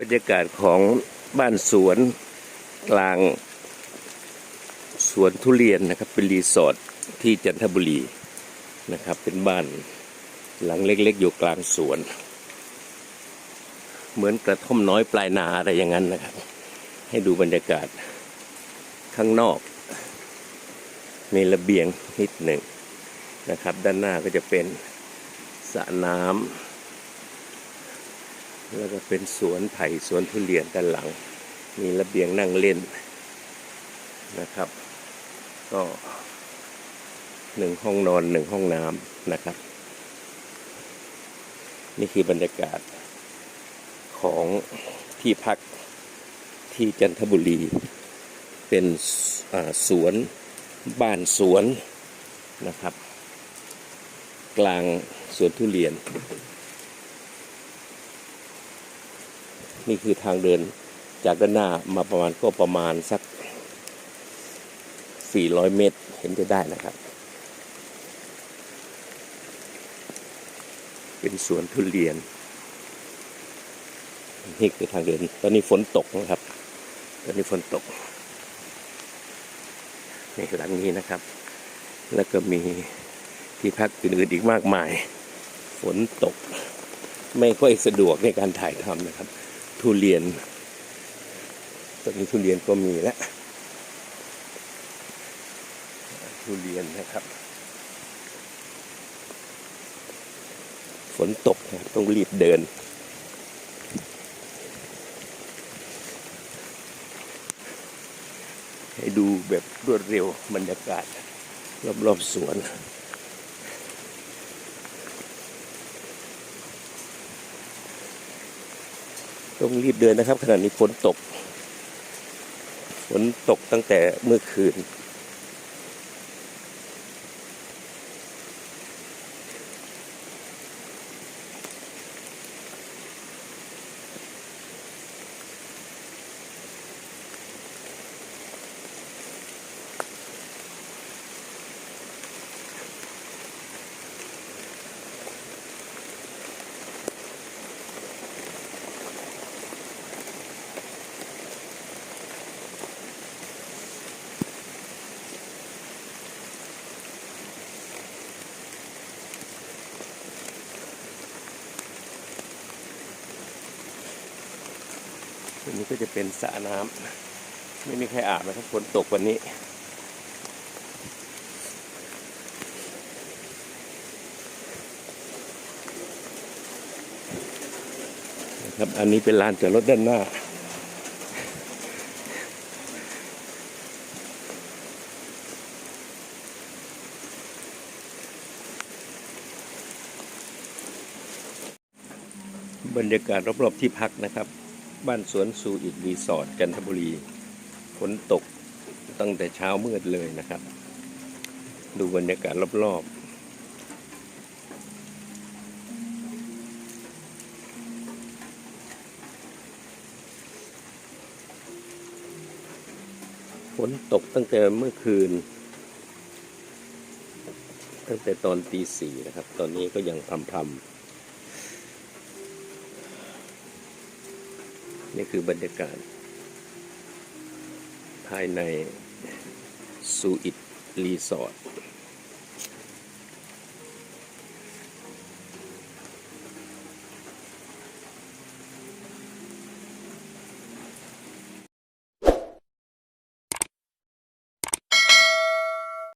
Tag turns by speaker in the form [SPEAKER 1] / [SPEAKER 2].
[SPEAKER 1] บรรยากาศของบ้านสวนกลางสวนทุเรียนนะครับ เป็นรีสอร์ทที่จันทบุรีนะครับ เป็นบ้านหลังเล็กๆ อยู่กลางสวน เหมือนกระท่อมน้อยปลายนาอะไรอย่างนั้นนะครับ ให้ดูบรรยากาศข้างนอก มีระเบียงนิดหนึ่งนะครับ ด้านหน้าก็จะเป็นสระน้ำ แล้วก็เป็นสวนไผ่สวนทุเรียนด้านหลัง มีระเบียงนั่งเล่นนะครับ ก็หนึ่งห้องนอนหนึ่งห้องน้ำนะครับ นี่คือบรรยากาศของที่พักที่จันทบุรี เป็นสวนบ้านสวนนะครับ กลางสวนทุเรียน นี่คือทางเดินจากด้านหน้ามาประมาณก็ประมาณสัก 400 เมตรเห็นจะได้นะครับ เป็นสวนทุเรียน นี่คือทางเดิน ตอนนี้ฝนตกนะครับ ตอนนี้ฝนตกในหลังนี้นะครับ แล้วก็มีที่พักอื่นๆอีกมากมาย ฝนตกไม่ค่อยสะดวกในการถ่ายทำนะครับ ทุเรียนตอนนี้ทุเรียนก็มีแล้วทุเรียนนะครับ ฝนตกนะครับต้องรีบเดิน ให้ดูแบบรวดเร็วบรรยากาศ รอบๆสวน ต้องรีบเดินนะครับ ขณะนี้ฝนตก ฝนตกตั้งแต่เมื่อคืน อันนี้ก็จะเป็นสระน้ำไม่มีใครอาบนะครับฝนตกวันนี้ ครับอันนี้เป็นลานจอดรถด้านหน้าบรรยากาศรอบๆที่พักนะครับ บ้านสวนสูอิดรีสอร์ทจันทบุรีฝนตกตั้งแต่เช้ามืดเลยนะครับ ดูบรรยากาศรอบๆ ฝนตกตั้งแต่เมื่อคืน ตั้งแต่ตอนตีสี่นะครับ ตอนนี้ก็ยังพรำๆ นี่คือบรรยากาศ ภายในซูอิตรีสอร์ท